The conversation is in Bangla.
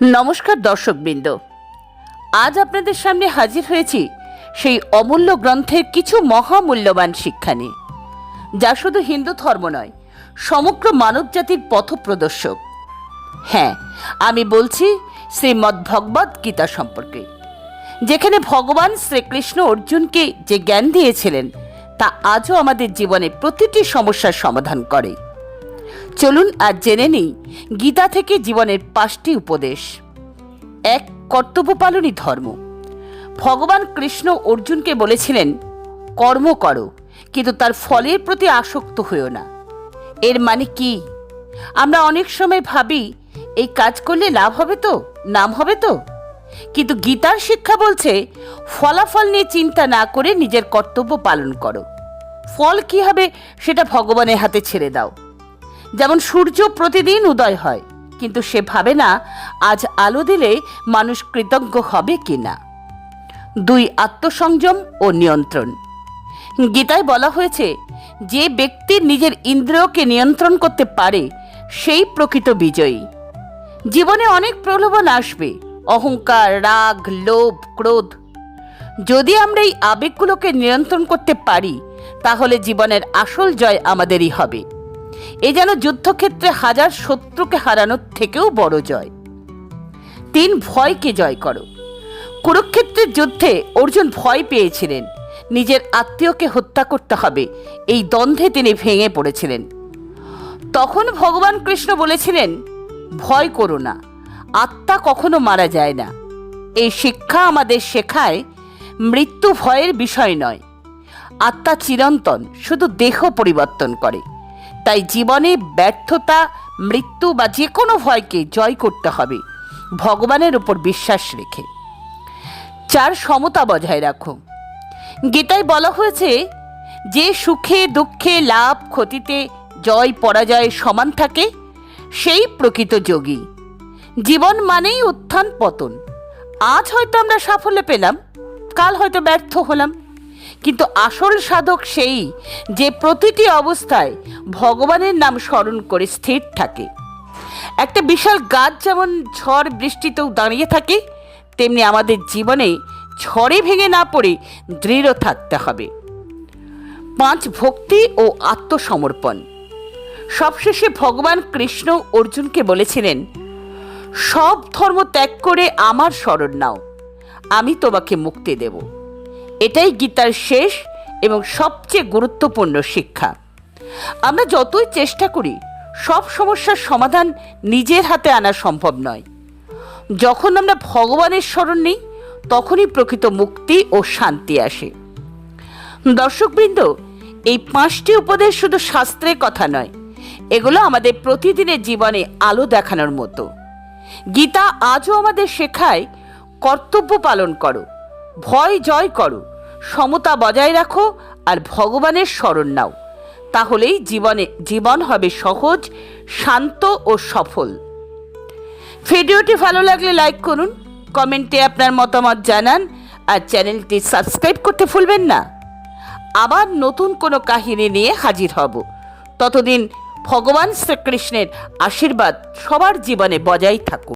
নমস্কার দর্শকবৃন্দ। আজ আপনাদের সামনে হাজির হয়েছি সেই অমূল্য গ্রন্থের কিছু মহামূল্যবান শিক্ষা নিয়ে। যা শুধু হিন্দু ধর্ম নয়, সমগ্র মানবজাতির পথপ্রদর্শক। হ্যাঁ আমি বলছি শ্রীমদ্ ভগবদ্ গীতা সম্পর্কে, যেখানে ভগবান শ্রীকৃষ্ণ অর্জুনকে যে জ্ঞান দিয়েছিলেন, তা আজও আমাদের জীবনে প্রতিটি সমস্যার সমাধান করে। চলুন আর জেনে নিই গীতা থেকে জীবনের পাঁচটি উপদেশ। এক কর্তব্য পালনই ধর্ম। ভগবান কৃষ্ণ অর্জুনকে বলেছিলেন, কর্ম করো, কিন্তু তার ফলের প্রতি আসক্ত হইও না। এর মানে কি? আমরা অনেক সময় ভাবি, এই কাজ করলে লাভ হবে তো, নাম হবে তো? কিন্তু গীতার শিক্ষা বলছে, ফলাফল নিয়ে চিন্তা না করে নিজের কর্তব্য পালন করো। ফল কি হবে, সেটা ভগবানের হাতে ছেড়ে দাও। যেমন সূর্য প্রতিদিন উদয় হয়, কিন্তু সে ভাবে না আজ আলো দিলে মানুষ কৃতজ্ঞ হবে কি না দুই আত্মসংযম ও নিয়ন্ত্রণ। গীতায় বলা হয়েছে, যে ব্যক্তি নিজের ইন্দ্রিয়কে নিয়ন্ত্রণ করতে পারে, সেই প্রকৃত বিজয়ী। জীবনে অনেক প্রলোভন আসবে, অহংকার, রাগ, লোভ, ক্রোধ। যদি আমরা এই আবেগগুলোকে নিয়ন্ত্রণ করতে পারি, তাহলে জীবনের আসল জয় আমাদেরই হবে। এ যেন যুদ্ধক্ষেত্রে হাজার শত্রুকে হারানোর থেকেও বড় জয়। তিন ভয়কে জয় করো। কুরুক্ষেত্রের যুদ্ধে অর্জুন ভয় পেয়েছিলেন। নিজের আত্মীয়কে হত্যা করতে হবে, এই দ্বন্দ্বে তিনি ভেঙে পড়েছিলেন। তখন ভগবান কৃষ্ণ বলেছিলেন, ভয় করো না, আত্মা কখনো মারা যায় না। এই শিক্ষা আমাদের শেখায় মৃত্যু ভয়ের বিষয় নয়। আত্মা চিরন্তন, শুধু দেহ পরিবর্তন করে। তাই জীবনে ব্যর্থতা, মৃত্যু বা যে কোনো ভয়কে জয় করতে হবে। ভগবানের উপর বিশ্বাস রেখে। চার সমতা বজায় রাখো। গীতায় বলা হয়েছে, যে সুখে, দুঃখে, লাভ, ক্ষতিতে জয়, পরাজয় সমান থাকে, সেই প্রকৃত যোগী। জীবন মানেই উত্থান, পতন। আজ হয়তো আমরা সাফল্য পেলাম, কাল হয়তো ব্যর্থ হলাম। কিন্তু আসল সাধক সেই যে প্রতিটি অবস্থায় ভগবানের নাম স্মরণ করে স্থির থাকে। একটা বিশাল গাছ যেমন ঝড় বৃষ্টিতেও দাঁড়িয়ে থাকে, তেমনি আমাদের জীবনে ঝড়ে ভেঙে না পড়ে দৃঢ় থাকতে হবে। পাঁচ, ভক্তি ও আত্মসমর্পণ। সবশেষে ভগবান কৃষ্ণ অর্জুনকে বলেছিলেন, সব ধর্ম ত্যাগ করে আমার স্মরণ নাও, আমি তোমাকে মুক্তি দেব। এটাই গীতার শেষ এবং সবচেয়ে গুরুত্বপূর্ণ শিক্ষা। আমরা যতই চেষ্টা করি, সব সমস্যার সমাধান নিজের হাতে আনা সম্ভব নয়। যখন আমরা ভগবানের স্মরণ নিই, তখনই প্রকৃত মুক্তি ও শান্তি আসে। দর্শকবৃন্দ, এই পাঁচটি উপদেশ শুধু শাস্ত্রের কথা নয়, এগুলো আমাদের প্রতিদিনের জীবনে আলো দেখানোর মতো। গীতা আজও আমাদের শেখায়, কর্তব্য পালন করো, ভয় জয় করো সমতা বজায় রাখো আর ভগবানের স্মরণ নাও। তাহলেই জীবনে, জীবন হবে সহজ, শান্ত ও সফল। ভিডিওটি ভালো লাগলে লাইক করুন, কমেন্টে আপনার মতামত জানান আর চ্যানেলটি সাবস্ক্রাইব করতে ভুলবেন না। আবার নতুন কোনো কাহিনী নিয়ে হাজির হব। ততদিন ভগবান শ্রীকৃষ্ণের আশীর্বাদ সবার জীবনে বজায় থাকুক।